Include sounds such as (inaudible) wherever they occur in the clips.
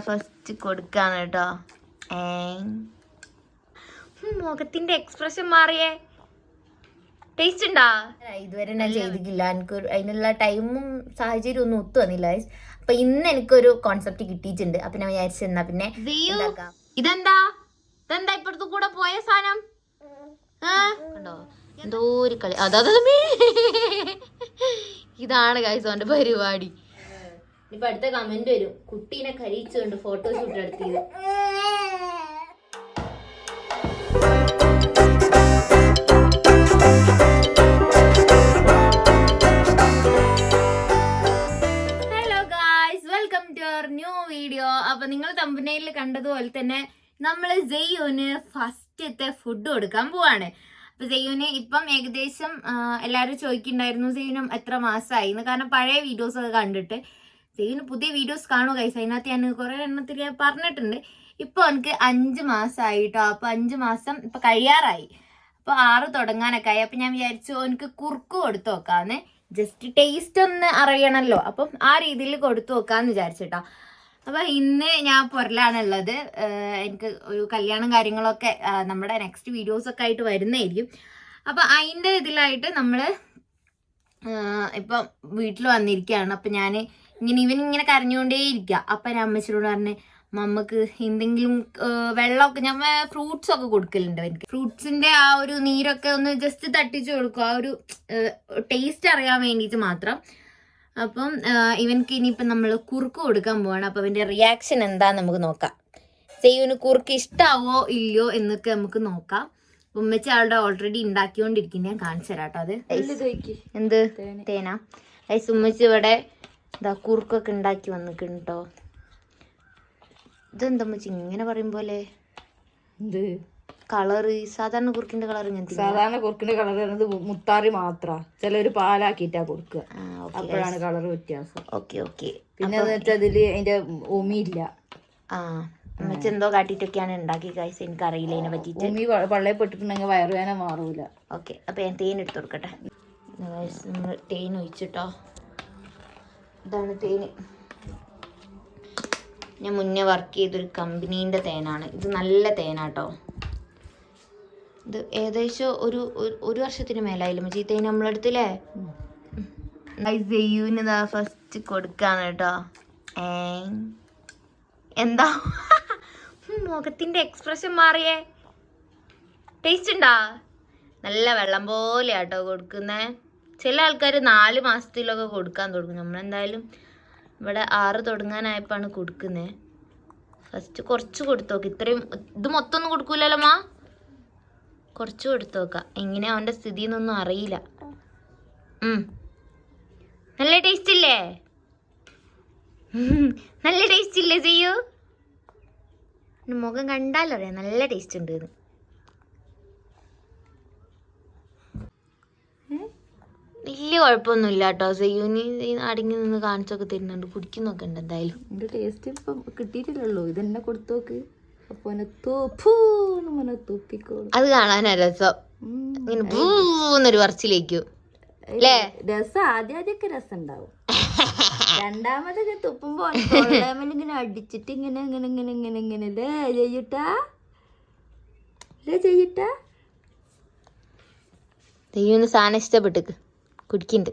First കൊടുക്കാണ് കേട്ടോ. ഏ? മുഖത്തിന്റെ എക്സ്പ്രഷൻ മാറിയേ. ടേസ്റ്റ് ഉണ്ടാ? ഇതുവരെ ഞാൻ ചെയ്തിട്ടില്ല. എനിക്ക് അതിനുള്ള ടൈമും സാഹചര്യം ഒന്നും ഒത്തു വന്നില്ല. അപ്പൊ ഇന്ന് എനിക്കൊരു കോൺസെപ്റ്റ് കിട്ടിയിട്ടുണ്ട്. അപ്പൊ ഞാൻ വിചാരിച്ചു എന്നാ പിന്നെ. ഇതെന്താ? ഇതെന്താ ഇപ്പഴത്തെ കൂടെ പോയ സാധനം? കണ്ടോ? എന്തോ ഒരു കളി അതാ ഇതാണ് ഗൈസ് അവന്റെ പരിപാടി. ഇപ്പൊ അടുത്ത കമന്റ് വരും. കുട്ടീനെ കരയിച്ചുകൊണ്ട് ഫോട്ടോഷൂട്ട് നടത്തിയത് hello guys welcome to our new video അപ്പൊ നിങ്ങൾ തമ്പനയിൽ കണ്ടതുപോലെ തന്നെ നമ്മൾ ജെയ്യൂന് ഫസ്റ്റത്തെ ഫുഡ് കൊടുക്കാൻ പോവാണ്. അപ്പൊ ജെയ്യോന് ഇപ്പം ഏകദേശം എല്ലാവരും ചോദിക്കുന്നുണ്ടായിരുന്നു സെയ്യൂനും എത്ര മാസമായി എന്ന്. കാരണം പഴയ വീഡിയോസ് ഒക്കെ കണ്ടിട്ട് ജെയ്യുന് പുതിയ വീഡിയോസ് കാണുക ഗൈസ് അതിനകത്ത് ഞാൻ കുറെ എണ്ണത്തിൽ ഞാൻ പറഞ്ഞിട്ടുണ്ട്. ഇപ്പൊ എനിക്ക് അഞ്ച് മാസമായിട്ടോ അപ്പൊ അഞ്ച് മാസം ഇപ്പൊ കഴിയാറായി. അപ്പൊ ആറ് തുടങ്ങാനൊക്കെ ആയി. അപ്പൊ ഞാൻ വിചാരിച്ചു എനിക്ക് കുറുക്ക് കൊടുത്തു നോക്കാന്ന്. ജസ്റ്റ് ടേസ്റ്റ് ഒന്ന് അറിയണമല്ലോ അപ്പം ആ രീതിയിൽ കൊടുത്തു നോക്കാന്ന് വിചാരിച്ചിട്ടോ. അപ്പൊ ഇന്ന് ഞാൻ പൊരലാണുള്ളത്. ഏഹ് എനിക്ക് ഒരു കല്യാണം കാര്യങ്ങളൊക്കെ നമ്മുടെ നെക്സ്റ്റ് വീഡിയോസ് ഒക്കെ ആയിട്ട് വരുന്നതായിരിക്കും. അപ്പൊ അതിന്റെ ഇതിലായിട്ട് നമ്മൾ ഇപ്പം വീട്ടിൽ വന്നിരിക്കുകയാണ്. അപ്പൊ ഞാൻ ഇങ്ങനെ ഇവൻ ഇങ്ങനെ കരഞ്ഞുകൊണ്ടേ ഇരിക്കുക അപ്പൊ ഞാൻ അമ്മച്ചിയോട് പറഞ്ഞ് മമ്മക്ക് എന്തെങ്കിലും വെള്ളമൊക്കെ ഞാൻ ഫ്രൂട്ട്സ് ഒക്കെ കൊടുക്കലുണ്ട് എനിക്ക് ഫ്രൂട്ട്സിന്റെ ആ ഒരു നീരൊക്കെ ഒന്ന് ജസ്റ്റ് തട്ടിച്ചു കൊടുക്കും. ആ ഒരു ടേസ്റ്റ് അറിയാൻ വേണ്ടിയിട്ട് മാത്രം. അപ്പം ഇവൻക്ക് ഇനിയിപ്പം നമ്മൾ കുറുക്ക് കൊടുക്കാൻ പോവാണ്. അപ്പം അവന്റെ റിയാക്ഷൻ എന്താന്ന് നമുക്ക് നോക്കാം. സെയ്യുന് കുറുക്ക് ഇഷ്ടാവോ ഇല്ലയോ എന്നൊക്കെ നമുക്ക് നോക്കാം. ഉമ്മച്ച ആളുടെ ഓൾറെഡി ഉണ്ടാക്കിക്കൊണ്ടിരിക്കുന്ന. ഞാൻ കാണിച്ചു തരാം കേട്ടോ അത്. എന്ത് തേന. ഐസ് ഉമ്മച്ചി ഇവിടെ ഇതാ കുറുക്കൊക്കെ ഉണ്ടാക്കി വന്നിട്ടുണ്ട് കേട്ടോ ഇതെന്താ ഉമ്മച്ചി ഇങ്ങനെ പറയും പോലെ? എന്ത്? കളറ്. സാധാരണ കുറുക്കിന്റെ കളർ ഇങ്ങനത്തെ സാധാരണ കുറുക്കിന്റെ കളർ വരുന്നത് മുത്താറി മാത്ര. ചിലര് പാലാക്കിയിട്ടാ കൊടുക്കുക അപ്പോഴാണ് കളർ വ്യത്യാസം. Okay okay. പിന്നെ അതിൽ അതിന്റെ ഉമിയില്ല. ആ ഉമ്മച്ചി എന്തോ കാട്ടിട്ടൊക്കെയാണ് ഉണ്ടാക്കി കഴിച്ച് എനിക്കറിയില്ല ഇതിനെ പറ്റിയിട്ട്. ഉമി പള്ളയെ പെട്ടിട്ടുണ്ടെങ്കിൽ വയറുവേന മാറൂല. ഓക്കെ അപ്പൊ ഞാൻ തേൻ എടുത്തു കൊടുക്കട്ടെ. നമ്മൾ തേൻ ഒഴിച്ചിട്ടോ? ഇതാണ് തേൻ ഞാൻ മുന്നേ വർക്ക് ചെയ്തൊരു കമ്പനീന്റെ തേനാണ്. ഇത് നല്ല തേനാട്ടോ. ഇത് ഏകദേശം ഒരു ഒരു- വർഷത്തിന് മേലായാലും ഈ തേൻ നമ്മളെടുത്തില്ലേ? ജയ്യൂന് ഫസ്റ്റ് കൊടുക്കാണ് കേട്ടോ. എന്താ? മുഖത്തിന്റെ എക്സ്പ്രഷൻ മാറിയേ. ടേസ്റ്റ് ഉണ്ടാ? നല്ല വെള്ളം പോലെ ആട്ടോ കൊടുക്കുന്നേ. ചില ആൾക്കാർ നാല് മാസത്തിലൊക്കെ കൊടുക്കാൻ തുടങ്ങും. നമ്മളെന്തായാലും ഇവിടെ ആറ് തുടങ്ങാനായപ്പോഴാണ് കൊടുക്കുന്നത് ഫസ്റ്റ് കുറച്ച് കൊടുത്തു നോക്ക് ഇത്രയും ഇത് മൊത്തം ഒന്നും കൊടുക്കൂലല്ലോ മാ? കുറച്ച് കൊടുത്തു നോക്കാം എങ്ങനെയാ അവന്റെ സ്ഥിതി എന്നൊന്നും അറിയില്ല. നല്ല ടേസ്റ്റ് ഇല്ലേ. (laughs) നല്ല ടേസ്റ്റ് ഇല്ലേ ചെയ്യൂ മുഖം കണ്ടാലറിയാം. നല്ല ടേസ്റ്റ് ഉണ്ട് എന്ന് വലിയ കുഴപ്പമൊന്നുമില്ല കേട്ടോ സെയ്യൂനി അടങ്ങി നിന്ന് കാണിച്ചൊക്കെ തരുന്നുണ്ട്. കുടിക്കുന്നൊക്കെ ഉണ്ട് എന്തായാലും. എന്റെ ടേസ്റ്റ് ഇപ്പം കിട്ടിയിട്ടില്ലല്ലോ. ഇതെന്നെ കൊടുത്തോക്ക്. അപ്പൊ എന്നെ തോപ്പൂന്ന് തുപ്പിക്കോളും. അത് കാണാനാ രസം. ഇങ്ങനെ പൂന്നൊരു പറച്ചിലേക്കും. അല്ലേ രസം ആദ്യം ആദ്യമൊക്കെ രസം ഉണ്ടാവും രണ്ടാമതൊക്കെ തുപ്പുമ്പോ ഇങ്ങനെ അടിച്ചിട്ട് ഇങ്ങനെ ഇങ്ങനെ ഇങ്ങനെ ഇങ്ങനെ ഇങ്ങനെ. ലേ ചെയ്യട്ടാ ലേ ചെയ്യട്ടാ സെയ്യൂന് സാധനം ഇഷ്ടപ്പെട്ട് കുടിക്കുന്നുണ്ട്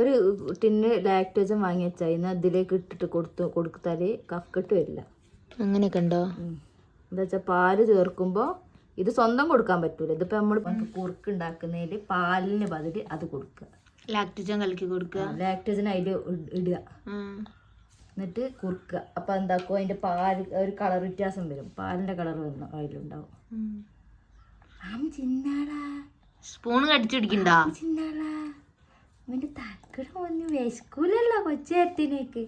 ഒരു ടിന്ന് ലാക്ടോജൻ വാങ്ങി വെച്ചാൽ ഇന്ന് അതിലേക്ക് ഇട്ടിട്ട് കൊടുത്തു കൊടുത്താൽ കഫക്കെട്ട് വരില്ല. അങ്ങനെയൊക്കെ ഉണ്ടോ. എന്താ വെച്ചാൽ പാൽ ചേർക്കുമ്പോൾ ഇത് സ്വന്തം കൊടുക്കാൻ പറ്റൂല. ഇതിപ്പോ നമ്മൾ കുറുക്ക് ഉണ്ടാക്കുന്നതിൽ പാലിന് പതിൽ അത് കൊടുക്കുക. ലാക്ടോജൻ കലക്കി കൊടുക്കുക. ലാക്ടോജൻ അതിൽ ഇടുക. എന്നിട്ട് കുറുക്കുക. അപ്പൊ എന്താക്കും അതിന്റെ പാൽ ഒരു കളർ വ്യത്യാസം വരും. പാലിന്റെ കളർ വന്നു അതിലുണ്ടാവും. സ്പൂൺ കടിച്ചു പിടിക്കണ്ടാ അവന്റെ തക്കട ഒന്ന് വിശക്കൂലല്ലോ കൊച്ചേരത്തിനേക്ക്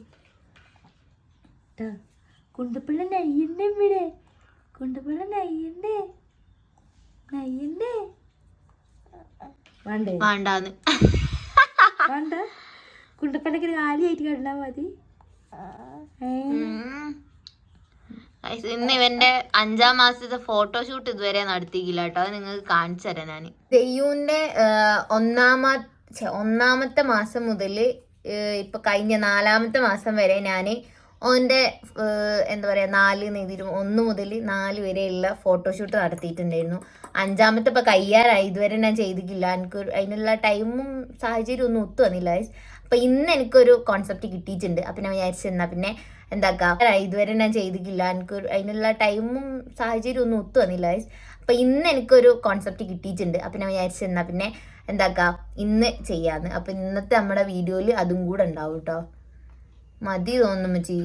കേട്ടോ കുണ്ടുപിള്ള നെയ്യണ്ടേ ഇവിടെ. കുണ്ടുപിള്ള നെയ്യണ്ടേ. നെയ്യണ്ടേ. വേണ്ടേ? വേണ്ടാന്ന്. വേണ്ട? കുണ്ടുപിള്ളക്ക് കാലിയായിട്ട് കണ്ടാ മതി. ഇന്ന് ഇവന്റെ അഞ്ചാം മാസത്തെ ഫോട്ടോഷൂട്ട് ഇതുവരെ നടത്തിയില്ല കേട്ടോ. അത് നിങ്ങൾക്ക് കാണിച്ചു തരാം ഞാൻ തെയ്യൂന്റെ ഒന്നാമ ഛെ, ഒന്നാമത്തെ മാസം മുതൽ ഇപ്പൊ കഴിഞ്ഞ നാലാമത്തെ മാസം വരെ ഞാൻ ഓന്റെ എന്താ പറയുക നാല് നെയ്തിരും ഒന്ന് മുതൽ നാല് വരെയുള്ള ഫോട്ടോഷൂട്ട് നടത്തിയിട്ടുണ്ടായിരുന്നു. അഞ്ചാമത്തെ ഇപ്പം കയ്യാറായി. ഇതുവരെ ഞാൻ ചെയ്തിട്ടില്ല. എനിക്ക് അതിനുള്ള ടൈമും സാഹചര്യം ഒന്നും ഒത്തു വന്നില്ല. അപ്പം ഇന്ന് എനിക്കൊരു കോൺസെപ്റ്റ് കിട്ടിയിട്ടുണ്ട്. അപ്പം ഞാൻ വിചാരിച്ചു എന്നാ പിന്നെ എന്താക്കാം. ഇതുവരെ ഞാൻ ചെയ്തിട്ടില്ല. എനിക്ക് അതിനുള്ള ടൈമും സാഹചര്യം ഒന്നും ഒത്തു വന്നില്ല. അപ്പം ഇന്ന് എനിക്കൊരു കോൺസെപ്റ്റ് കിട്ടിയിട്ടുണ്ട്. അപ്പം ഞാൻ വിചാരിച്ചു പിന്നെ എന്താക്കാം? ഇന്ന് ചെയ്യാന്ന്. അപ്പം ഇന്നത്തെ നമ്മുടെ വീഡിയോയിൽ അതും കൂടെ ഉണ്ടാവും കേട്ടോ മതി തോന്നുന്നു മച്ചി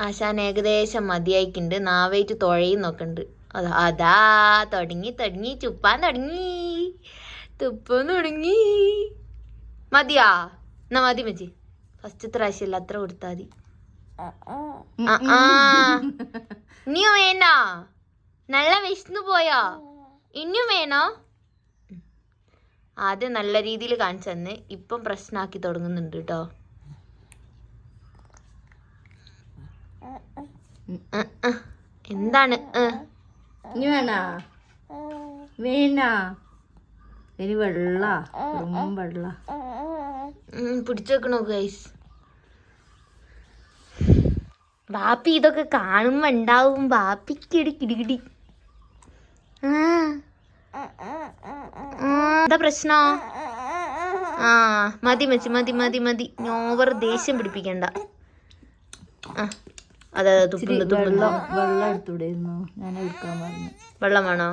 ആശാൻ ഏകദേശം മതിയായിക്കുണ്ട്. നാവേറ്റ് തുഴയും നോക്കുന്നുണ്ട് അതാ അതാ തുടങ്ങി തുടങ്ങി ചുപ്പാൻ തുടങ്ങി. തുപ്പാൻ തുടങ്ങി. മതിയാ? എന്നാ മതി മച്ചി ഫസ്റ്റ് പ്രാവശ്യമല്ല അത്ര കൊടുത്താൽ മതി. ആ, ആ. നല്ല വിശന്നു പോയോ? ഇനിയും വേണോ. ആദ്യം നല്ല രീതിയിൽ കാണിച്ചു തന്നെ. ഇപ്പം പ്രശ്നമാക്കി തുടങ്ങുന്നുണ്ട് കേട്ടോ. എന്താണ്? വേണ? വേണ? ഇനി വെള്ള. വെള്ള. പിടിച്ചു വെക്കണോ ഗൈസ് ബാപ്പി ഇതൊക്കെ കാണുമ്പോ ഉണ്ടാവും. ബാപ്പിക്ക് ഒരു കിടികിടി എന്താ പ്രശ്നോ? ആ മതി മച്ചി മതി മതി മതി. ഓവർ ദേഷ്യം പിടിപ്പിക്കണ്ട. ആ അതെ വെള്ളം ഞാൻ എടുക്കാൻ പറഞ്ഞു. വെള്ളം വേണോ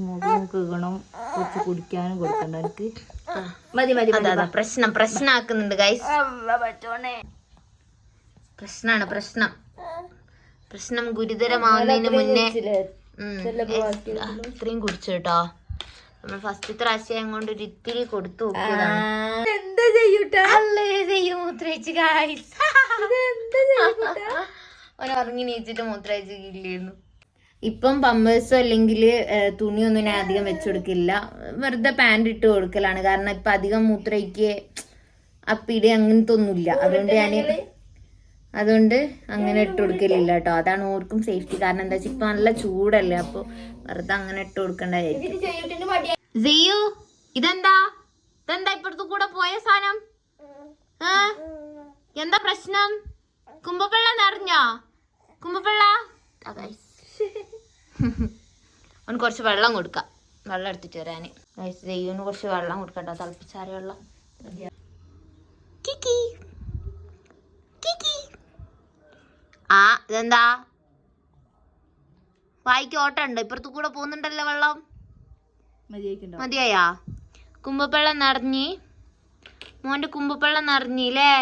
മുഖം കഴുകണം കുറച്ച് കുടിക്കാനും കൊടുക്കണ്ട എനിക്ക്. ആ. മതി മതി അതെ പ്രശ്നം പ്രശ്നമാക്കുന്നുണ്ട് ഗൈസ് പ്രശ്നാണ് പ്രശ്നം. പ്രശ്നം ഗുരുതരമാവുന്നതിന് മുന്നേ ഉം. ഇത്രയും കുടിച്ചു കേട്ടോ നമ്മൾ ഫസ്റ്റ് പ്രാവശ്യം കൊണ്ട് ഒരു ഇത്തിരി കൊടുത്തു എന്താ ചെയ്യൂട്ടാ? മൂത്രയിച്ച് ഗായ്സ് അവൻ ഉറങ്ങി നീച്ചിട്ട് മൂത്രയിച്ച് ഇല്ലായിരുന്നു ഇപ്പം പമ്പേഴ്സോ അല്ലെങ്കിൽ തുണിയൊന്നും ഞാൻ അധികം വെച്ചു കൊടുക്കില്ല. വെറുതെ പാന്റ് ഇട്ട് കൊടുക്കലാണ്. കാരണം ഇപ്പൊ അധികം മൂത്രയ്ക്ക് അപ്പിടെ അങ്ങനത്തെ ഒന്നുമില്ല അതുകൊണ്ട് ഞാൻ അതുകൊണ്ട് അങ്ങനെ ഇട്ട് കൊടുക്കലില്ല കേട്ടോ. അതാണ് ഓർക്കും സേഫ്റ്റി കാരണം എന്താ വെച്ചാൽ ഇപ്പൊ നല്ല ചൂടല്ലേ? അപ്പൊ വെറുതെ അങ്ങനെ ഇട്ട് കൊടുക്കണ്ടായിരിക്കും. ഇതെന്താ? ഇതെന്താ ഇപ്പഴത്തെ കൂടെ പോയ സാധനം? എന്താ പ്രശ്നം? കുമ്പപ്പിള്ള നിറഞ്ഞോ? കുമ്പപ്പിള്ള. (laughs) അവന് കുറച്ച് വെള്ളം കൊടുക്കാം. വെള്ളം എടുത്തിട്ട് വരാന്. സെയ്യുന് കുറച്ച് വെള്ളം കൊടുക്കട്ടോ തിളപ്പിച്ചാറിയ വെള്ളം. ഇതെന്താ? വായിക്ക് ഓട്ടം ഉണ്ട് ഇപ്പുറത്ത് കൂടെ പോകുന്നുണ്ടല്ലോ വെള്ളം. മതിയായാ? കുമ്പപ്പള്ളം നിറഞ്ഞ്. മോന്റെ കുമ്പപ്പള്ളം നിറഞ്ഞില്ലേ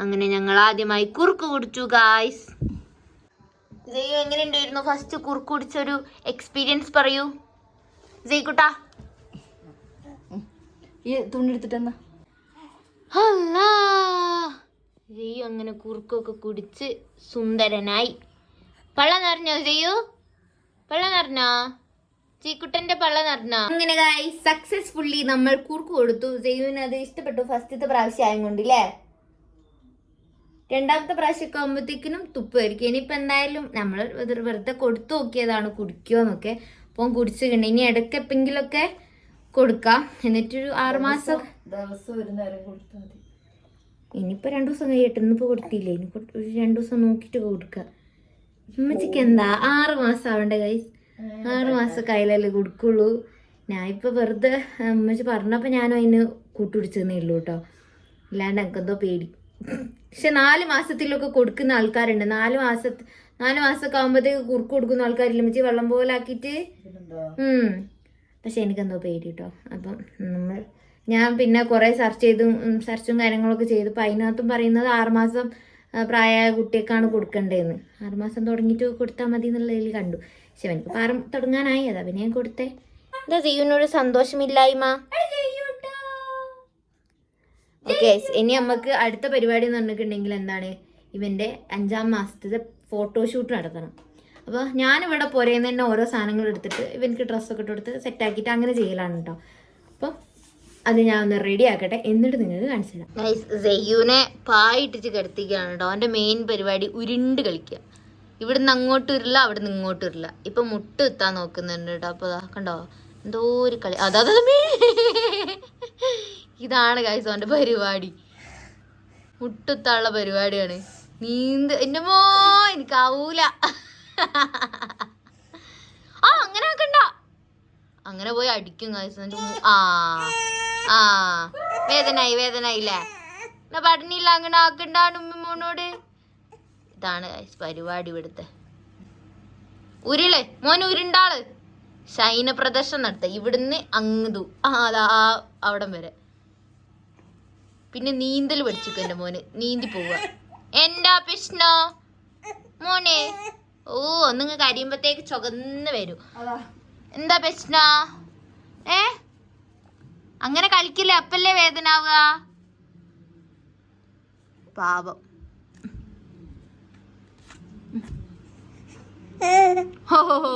അങ്ങനെ ഞങ്ങൾ ആദ്യമായി കുറുക്ക് കുടിച്ചു ഗായ്സ് ജയ്യു എങ്ങനെ ഉണ്ടായിരുന്നു? ഫസ്റ്റ് കുറുക്ക് കുടിച്ചൊരു എക്സ്പീരിയൻസ് പറയൂ. ജയ്ക്കുട്ടാ. ഈ തുണി എടുത്തിട്ടെന്നാ അല്ലാ ജയ്യു അങ്ങനെ കുറുക്കൊക്കെ കുടിച്ച് സുന്ദരനായി. പള്ള നിറഞ്ഞോ ജയ്യു പള്ള നിറഞ്ഞോ? ചീക്കുട്ടന്റെ പള്ള നിറഞ്ഞോ? അങ്ങനെ സക്സസ്ഫുള്ളി നമ്മൾ കുറുക്ക് കൊടുത്തു. ജയ്യുവിന് അത് ഇഷ്ടപ്പെട്ടു ഫസ്റ്റത്തെ പ്രാവശ്യം ആയതുകൊണ്ടില്ലേ രണ്ടാമത്തെ പ്രാവശ്യമൊക്കെ ആകുമ്പോഴത്തേക്കിനും തുപ്പുമായിരിക്കും ഇനിയിപ്പോൾ എന്തായാലും നമ്മൾ വെറുതെ കൊടുത്തു നോക്കിയതാണ് കുടിക്കുമോന്നൊക്കെ അപ്പം കുടിച്ചു കണ്ട് ഇനി ഇടയ്ക്ക് എപ്പെങ്കിലൊക്കെ കൊടുക്കാം. എന്നിട്ടൊരു ആറുമാസം ദിവസം ഒരു നേരം കൊടുത്താൽ മതി. ഇനിയിപ്പോൾ രണ്ടു ദിവസം കഴിയട്ടെ ഇന്നിപ്പോൾ കൊടുത്തില്ലേ? ഇനി രണ്ട് ദിവസം നോക്കിയിട്ട് കൊടുക്കുക ഉമ്മച്ചിക്ക് എന്താ? ആറ് മാസം ആവണ്ടേ കൈസ് ആറ് മാസം കയ്യിലല്ലേ കൊടുക്കുള്ളൂ. ഞാൻ ഇപ്പോൾ വെറുതെ ഉമ്മച്ചി പറഞ്ഞപ്പോൾ ഞാനും അതിന് കൂട്ടുപിടിച്ചെന്നേ ഉള്ളൂ കേട്ടോ. ഇല്ലാണ്ട് എനിക്കെന്തോ പേടി. പക്ഷെ നാല് മാസത്തിലൊക്കെ കൊടുക്കുന്ന ആൾക്കാരുണ്ട്. നാല് മാസ നാല് മാസമൊക്കെ ആകുമ്പോഴത്തേക്ക് കുറുക്ക് കൊടുക്കുന്ന ആൾക്കാരില്ല? ഉമ്മച്ചി വെള്ളം പോലാക്കിയിട്ട്. പക്ഷെ എനിക്കെന്തോ പേടി കേട്ടോ. അപ്പം നമ്മൾ ഞാൻ പിന്നെ കുറേ സെർച്ച് ചെയ്തും സെർച്ചും കാര്യങ്ങളൊക്കെ ചെയ്തപ്പോൾ അതിനകത്തും പറയുന്നത് ആറുമാസം പ്രായമായ കുട്ടിയൊക്കെയാണ് കൊടുക്കേണ്ടതെന്ന് ആറുമാസം തുടങ്ങിയിട്ട് കൊടുത്താൽ മതി എന്നുള്ളതിൽ കണ്ടു. പക്ഷെ എനിക്ക് പാറം തുടങ്ങാനായി. അതാ പിന്നെ ഞാൻ കൊടുത്തേ. എന്താ ജീവനോട് സന്തോഷമില്ലായ്മ? ഓക്കെ ഇനി നമുക്ക് അടുത്ത പരിപാടി എന്ന് പറഞ്ഞിട്ടുണ്ടെങ്കിൽ എന്താണ്? ഇവന്റെ അഞ്ചാം മാസത്തെ ഫോട്ടോഷൂട്ട് നടത്തണം. അപ്പോൾ ഞാനിവിടെ പുരയിൽ തന്നെ ഓരോ സാധനങ്ങൾ എടുത്തിട്ട് ഇവനക്ക് ഡ്രസ്സൊക്കെ ഇട്ട് കൊടുത്ത് സെറ്റാക്കിയിട്ട് അങ്ങനെ ചെയ്യലാണ് കേട്ടോ അപ്പോൾ അത് ഞാൻ ഒന്ന് റെഡി ആക്കട്ടെ. എന്നിട്ട് നിങ്ങൾക്ക് കാണിച്ചു തരാം. സെയ്യൂനെ പായിട്ടിച്ച് കിടത്തിക്കുകയാണ് കേട്ടോ അവന്റെ മെയിൻ പരിപാടി ഉരുണ്ട് കളിക്കുക ഇവിടുന്ന് അങ്ങോട്ടും ഇരില്ല അവിടുന്ന് ഇങ്ങോട്ടും ഇരില്ല ഇപ്പം മുട്ട് എത്താൻ നോക്കുന്നുണ്ട് കേട്ടോ അപ്പോൾ കണ്ടോ? എന്തോ ഒരു കളി. അതാ. ഇതാണ് ഗൈസ് അവന്റെ പരിപാടി. മുട്ടുത്താനുള്ള പരിപാടിയാണ്. നീന്ത്. എന്റെ മോ എനിക്കാവൂല. ആ അങ്ങനെ ആക്കണ്ട. അങ്ങനെ പോയി അടിക്കും ഗൈസ് ആ ആ. വേദനായി വേദനായില്ലേ? എന്നാ പടനില്ല അങ്ങനെ ആക്കണ്ടാണ് ഉമ്മോനോട് ഇതാണ് പരിപാടി ഇവിടുത്തെ. ഉരുൾ മോൻ ഉരുണ്ടാൾ. ശൈന പ്രദർശനം നടത്ത. ഇവിടുന്ന് അങ്ങ് ആ അതാ വരെ. പിന്നെ നീന്തൽ പഠിച്ചിക്കും എന്റെ മോന്. നീന്തി പോവുക. എന്താ പ്രശ്നോ? മോനെ. ഓ ഒന്നിങ്ങ് കരിയുമ്പത്തേക്ക് ചുകന്ന് വരും. എന്താ പ്രശ്ന? ഏ? അങ്ങനെ കളിക്കില്ല? അപ്പല്ലേ വേദനാവുക? പാപം. ഹോ ഹോ ഹോ.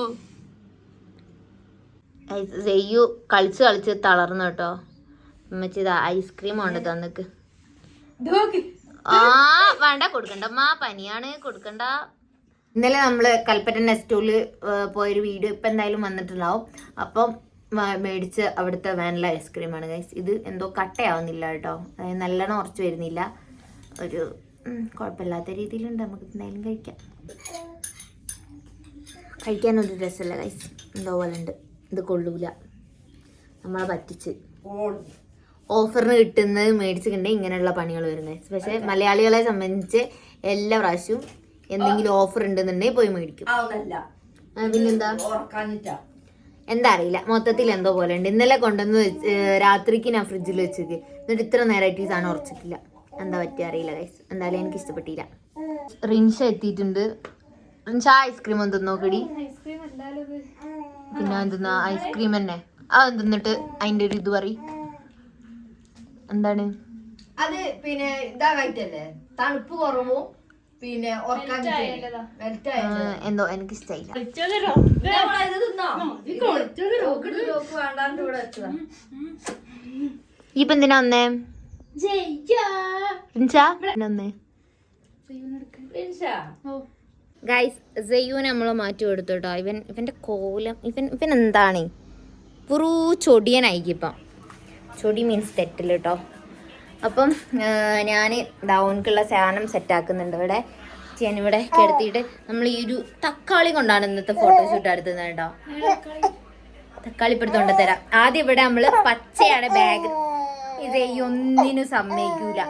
ചെയ്യൂ കളിച്ച് കളിച്ച് തളർന്നു കേട്ടോ. ഉമ്മച്ചി ഇതാ ഐസ്ക്രീം ഉണ്ട് തന്നക്ക്. ആ വേണ്ട കൊടുക്കണ്ട. കൊടുക്കണ്ടമ്മ പനിയാണ്. കൊടുക്കണ്ട. ഇന്നലെ നമ്മൾ കൽപ്പറ്റ നെസ്റ്റോൽ പോയൊരു വീഡിയോ ഇപ്പം എന്തായാലും വന്നിട്ടുണ്ടാവും. അപ്പം മേടിച്ച് അവിടുത്തെ വാനില ഐസ്ക്രീമാണ് ഗൈസ് ഇത് എന്തോ കട്ടയാവുന്നില്ല കേട്ടോ. നല്ലോണം ഉറച്ചു വരുന്നില്ല. ഒരു കുഴപ്പമില്ലാത്ത രീതിയിലുണ്ട്. നമുക്ക് എന്തായാലും കഴിക്കാം. കഴിക്കാനൊരു രസമല്ല ഗൈസ് എന്തോ പോലെ ഉണ്ട്. ഇത് കൊള്ളൂല. നമ്മളെ പറ്റിച്ച്. ഓഫറിന് കിട്ടുന്നത് മേടിച്ചിട്ടുണ്ടെങ്കിൽ ഇങ്ങനെയുള്ള പണികൾ വരുന്നത് പക്ഷേ മലയാളികളെ സംബന്ധിച്ച് എല്ലാ പ്രാവശ്യവും എന്തെങ്കിലും ഓഫർ ഉണ്ടെന്നുണ്ടെങ്കിൽ പോയി മേടിക്കും. പിന്നെന്താ? എന്താ അറിയില്ല. മൊത്തത്തിൽ എന്തോ പോലെ ഉണ്ട്. ഇന്നലെ കൊണ്ടുവന്ന് രാത്രിക്ക് ഞാൻ ഫ്രിഡ്ജിൽ വെച്ചേക്ക് എന്നിട്ട് ഇത്ര നേരമായിട്ട് ഈ സാധനം ഉറച്ചിട്ടില്ല. എന്താ പറ്റിയ അറിയില്ല ഗൈസ് എന്തായാലും എനിക്ക് ഇഷ്ടപ്പെട്ടില്ല. റിൻഷ എത്തിയിട്ടുണ്ട്. റിൻഷ ഐസ്ക്രീം ഒന്ന് നോക്കടി. പിന്നെ എന്തെന്നാ? ഐസ്ക്രീം തന്നെ. ആ തിന്നിട്ട് അതിന്റെ ഒരു ഇത് പറ എന്താണ്? അത് പിന്നെ ഇതാകായിട്ടല്ലേ? തണുപ്പ് കുറവും. പിന്നെ ഉറക്കാൻ എന്തോ എനിക്ക് ഇഷ്ടമായില്ല ഇപ്പൊ എന്തിനാ വന്നേ? ഗൈസ് ജയ്യൂനെ നമ്മൾ മാറ്റി കൊടുത്തു കേട്ടോ ഇവൻ ഇവന്റെ കോലം ഇവൻ ഇവൻ എന്താണ്? പുറൂ ചൊടിയനായിക്കിപ്പം ചൊടി മീൻസ് തെറ്റില്ല കേട്ടോ അപ്പം ഞാൻ ഡൗൺക്കുള്ള സാധനം സെറ്റാക്കുന്നുണ്ട് ഇവിടെ ഞാനിവിടെ കിടത്തിയിട്ട് നമ്മൾ ഈ ഒരു തക്കാളി കൊണ്ടാണ് ഇന്നത്തെ ഫോട്ടോ ഷൂട്ട് എടുത്തത് കേട്ടോ. തക്കാളി ഇപ്പം കൊണ്ടു തരാം. ആദ്യം ഇവിടെ നമ്മൾ പച്ചയാണ് ബാഗ് ഇത് ഈ ഒന്നിനും സമ്മതിക്കൂല.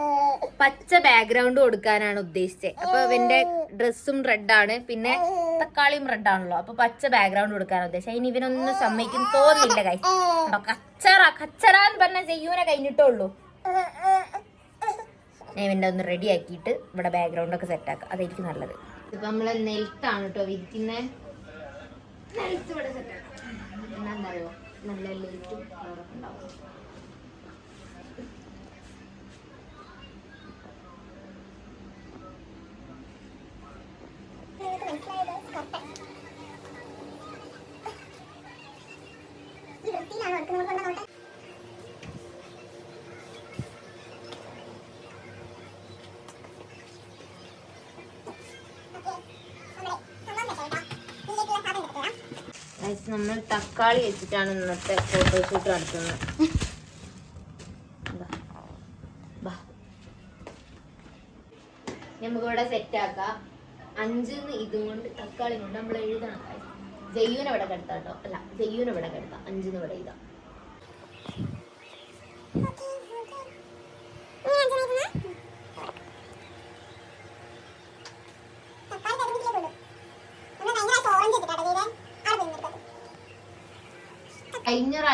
പച്ച ബാക്ക്ഗ്രൗണ്ട് കൊടുക്കാനാണ് ഉദ്ദേശിച്ചത് അപ്പൊ ഇവന്റെ ഡ്രസ്സും റെഡാണ് പിന്നെ തക്കാളിയും റെഡാണല്ലോ അപ്പൊ പച്ച ബാക്ക്ഗ്രൗണ്ട് കൊടുക്കാനാണ് ഉദ്ദേശിച്ചത് അതിന് ഇവനൊന്നും സമ്മതിക്കും തോന്നില്ല കൈ കച്ചറ കച്ചറ എന്ന് പറഞ്ഞാൽ ചെയ്യൂനെ കഴിഞ്ഞിട്ടുള്ളൂ ഞാൻ ഇവന്റെ ഒന്ന് റെഡി ആക്കിയിട്ട് ഇവിടെ ബാക്ക്ഗ്രൗണ്ട് ഒക്കെ സെറ്റ് ആക്കാം അതായിരിക്കും നല്ലത്. ഇപ്പൊ നമ്മൾ നെൽത്താണ് കേട്ടോ വിരിക്കുന്ന. നെൽത്ത് ഇവിടെ സെറ്റ് ആക്കാം എന്നാന്നറിയോ നല്ല ലൈറ്റും ഉണ്ടാവും. നമ്മൾ തക്കാളി വെച്ചിട്ടാണ് ഇന്നത്തെ ഫോട്ടോഷൂട്ട് നടത്തുന്നത്. നമുക്കിവിടെ സെറ്റ് ആക്കാം. അഞ്ചിന്ന് ഇതും കൊണ്ട് തക്കാളി കൊണ്ട് നമ്മൾ എഴുതണം ജയ്യൂനെ ഇവിടെ അല്ല ജയ്യൂനെ ഇവിടെ കിടത്താം. അഞ്ചിന്ന് ഇവിടെ എഴുതാം.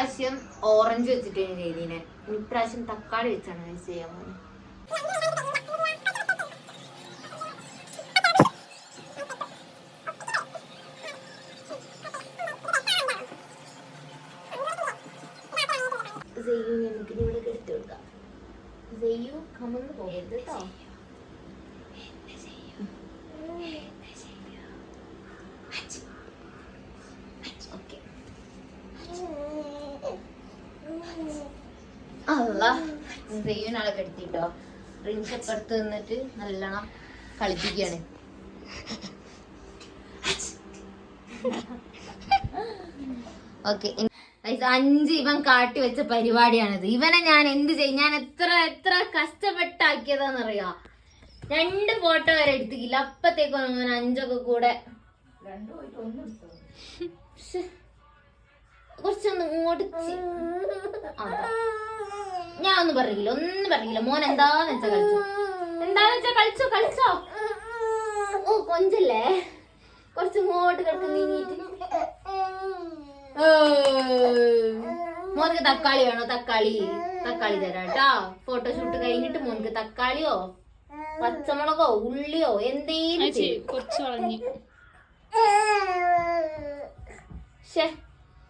പ്രാവശ്യം ഓറഞ്ച് വെച്ചിട്ടാണ് ചെയ്തീനെ. ഇപ്രാവശ്യം തക്കാളി വെച്ചാണ് ചെയ്യാൻ പോകുന്നത് സെയ്യു നമുക്ക് ഇവിടെ കെടുത്തു കൊടുക്കാം. സെയ്യു കമന്ന് പോകരുത് കേട്ടോ ഓക്കെ അല്ല സെയ്യുനാളെ കെടുത്തിട്ടോ റിൻസ് അപ്പുറത്ത് നിന്നിട്ട് നല്ലോണം കളിപ്പിക്കുകയാണ് ഓക്കെ അഞ്ച് ഇവൻ കാട്ടി വെച്ച പരിപാടിയാണിത്. ഇവനെ ഞാൻ എന്ത് ചെയ്യും? ഞാൻ എത്ര എത്ര കഷ്ടപ്പെട്ടാക്കിയതാന്നറിയോ? രണ്ട് ഫോട്ടോ വരെ എടുത്തിക്കില്ല അപ്പത്തേക്കും അഞ്ചൊക്കെ കൂടെ ശ്ശെ. കുറച്ചൊന്ന് ഇങ്ങോട്ട് ചി- അതാ. ഞാൻ ഒന്നും പറയില്ല ഒന്നും പറയില്ല മോൻ എന്താന്ന് വെച്ചാ കളിച്ചു? എന്താന്ന് വെച്ചാ കളിച്ചോ കളിച്ചോ? ഓ കൊഞ്ചല്ലേ? കുറച്ച് ഇങ്ങോട്ട് കിടക്കുന്ന നീങ്ങിട്ട് മോനക്ക് തക്കാളി വേണോ? തക്കാളി. തക്കാളി തരാം കേട്ടാ. ഫോട്ടോഷൂട്ട് കഴിഞ്ഞിട്ട് മോനക്ക് തക്കാളിയോ പച്ചമുളകോ ഉള്ളിയോ എന്തേലും. കുറച്ച് കളഞ്ഞു. ശ്ശേ.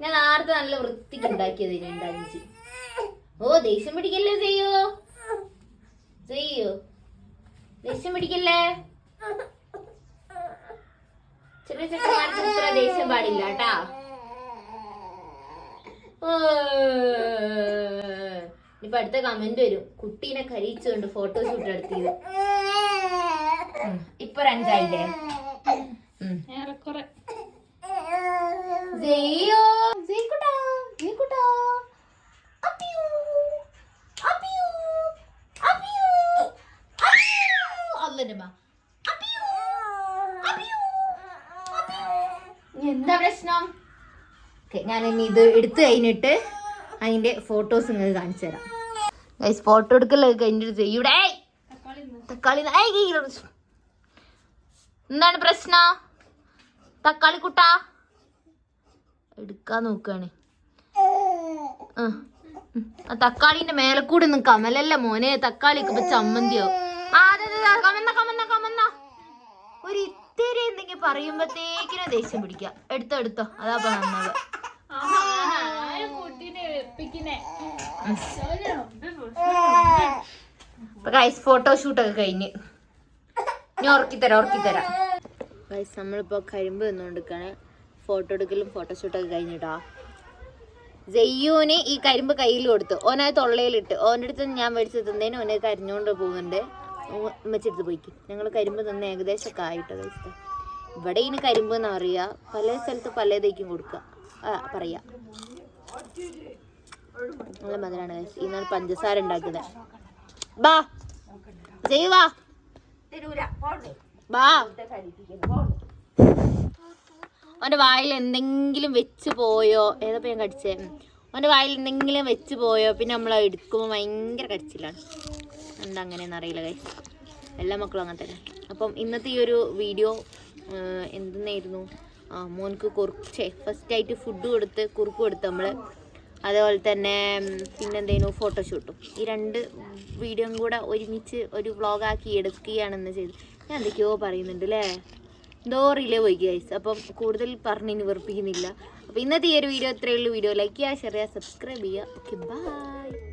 ഞാൻ നേരത്തെ നല്ല വൃത്തിക്ക് ഉണ്ടാക്കിയത് രണ്ടാഞ്ചി ഓ ദേഷ്യം പിടിക്കല്ലേ ചെയ്യോ ചെയ്യോ ദേഷ്യം പിടിക്കല്ലേ? ചെറിയ ചെറുക്കന്മാർക്ക് ഇത്ര ദേഷ്യം പാടില്ല കേട്ടാ. ഇപ്പൊ അടുത്ത കമന്റ് വരും. കുട്ടീനെ കരയിച്ചുകൊണ്ട് ഫോട്ടോ ഷൂട്ട് ഉം, ഇപ്പൊ രണ്ടായില്ലേ ഏറെക്കുറെ. ഞാൻ ഇനി ഇത് എടുത്തു കഴിഞ്ഞിട്ട് അതിന്റെ ഫോട്ടോസ് നിങ്ങൾക്ക് കാണിച്ചു തരാം. ഗൈസ് ഫോട്ടോ എടുക്കലൊക്കെ കഴിഞ്ഞിട്ട് ഇവിടെ തക്കാളി എന്താണ് പ്രശ്ന? തക്കാളി കുട്ട. എടുക്കാൻ നോക്കാണ്. ആ. തക്കാളിന്റെ മേലെ കൂടെ ഒന്നും കമലല്ല മോനെ? തക്കാളി ഇപ്പൊ ചമ്മന്തിയോ? ആ കമന്ന കമന്ന ഒരു ഇത്തിരി എന്തെങ്കിലും പറയുമ്പോഴത്തേക്കിനും ദേഷ്യം പിടിക്കുക. എടുത്തോ എടുത്തോ. അതാ ഇപ്പൊ നന്നാവുക കുട്ടീനെ വെപ്പിക്കുന്നേ ഇപ്പൊ ഗൈസ് ഫോട്ടോഷൂട്ടൊക്കെ കഴിഞ്ഞ്. ഞാൻ ഉറക്കിത്തരാം ഉറക്കിത്തരാം. ഗൈസ് നമ്മളിപ്പോ കരിമ്പ് നിന്നുകൊണ്ടിരിക്കാണ് ഫോട്ടോ എടുക്കലും ഫോട്ടോഷൂട്ടൊക്കെ കഴിഞ്ഞിട്ടാ. ജയ്യൂന് ഈ കരിമ്പ് കയ്യിൽ കൊടുത്തു. ഓനത് തൊള്ളയിലിട്ട്. ഓന്റെ അടുത്ത് ഞാൻ മേടിച്ച് തിന്നേന് ഓനെ കരിഞ്ഞുകൊണ്ട് പോകുന്നുണ്ട്. ഉമ്മച്ചെടുത്ത് പോയിക്ക്. ഞങ്ങൾ കരിമ്പ് തന്നെ ഏകദേശം ഒക്കെ ആയിട്ടോ ഗൈസ് ഇവിടെ ഇനി കരിമ്പ് എന്ന് പറയുക പല സ്ഥലത്ത് പലതേക്കും കൊടുക്കുക ആ പറയാ. നല്ല മധുരാണ് ഗൈസ് ഇന്നാണ് പഞ്ചസാര ഉണ്ടാക്കുന്നത് ബാ. ചെയ്യുവാ ബാ. ഓന്റെ വായിൽ എന്തെങ്കിലും വെച്ച് പോയോ? ഏതപ്പോ ഞാൻ കടിച്ചേ? ഓന്റെ വായിൽ എന്തെങ്കിലും വെച്ച് പോയോ? പിന്നെ നമ്മൾ എടുക്കുമ്പോൾ ഭയങ്കര കടിച്ചില്ലാണ് എന്താ അങ്ങനെയെന്ന് അറിയില്ല കൈ എല്ലാ മക്കളും അങ്ങനെ തന്നെ. അപ്പം ഇന്നത്തെ ഈ ഒരു വീഡിയോ എന്തെന്നായിരുന്നു? ആ മോൻക്ക് കുറുച്ചേ ഫസ്റ്റ് ആയിട്ട് ഫുഡ് കൊടുത്ത് കുറുക്ക് കൊടുത്ത് നമ്മൾ അതേപോലെ തന്നെ പിന്നെന്തേനു ഫോട്ടോഷൂട്ടും. ഈ രണ്ട് വീഡിയോയും കൂടെ ഒരുമിച്ച് ഒരു വ്ളോഗാക്കി എടുക്കുകയാണെന്ന് ചെയ്ത്. ഞാൻ എന്തൊക്കെയോ പറയുന്നുണ്ട് അല്ലേ എന്തോ റിലേ പോയി ഗൈസ് അപ്പം കൂടുതൽ പറഞ്ഞ് ഇനി വെറുപ്പിക്കുന്നില്ല. അപ്പം ഇന്നത്തെ ഈ ഒരു വീഡിയോ ഇത്രയേ ഉള്ളൂ. വീഡിയോ ലൈക്ക് ചെയ്യുക ഷെയർ ചെയ്യുക സബ്സ്ക്രൈബ് ചെയ്യുക. Okay bye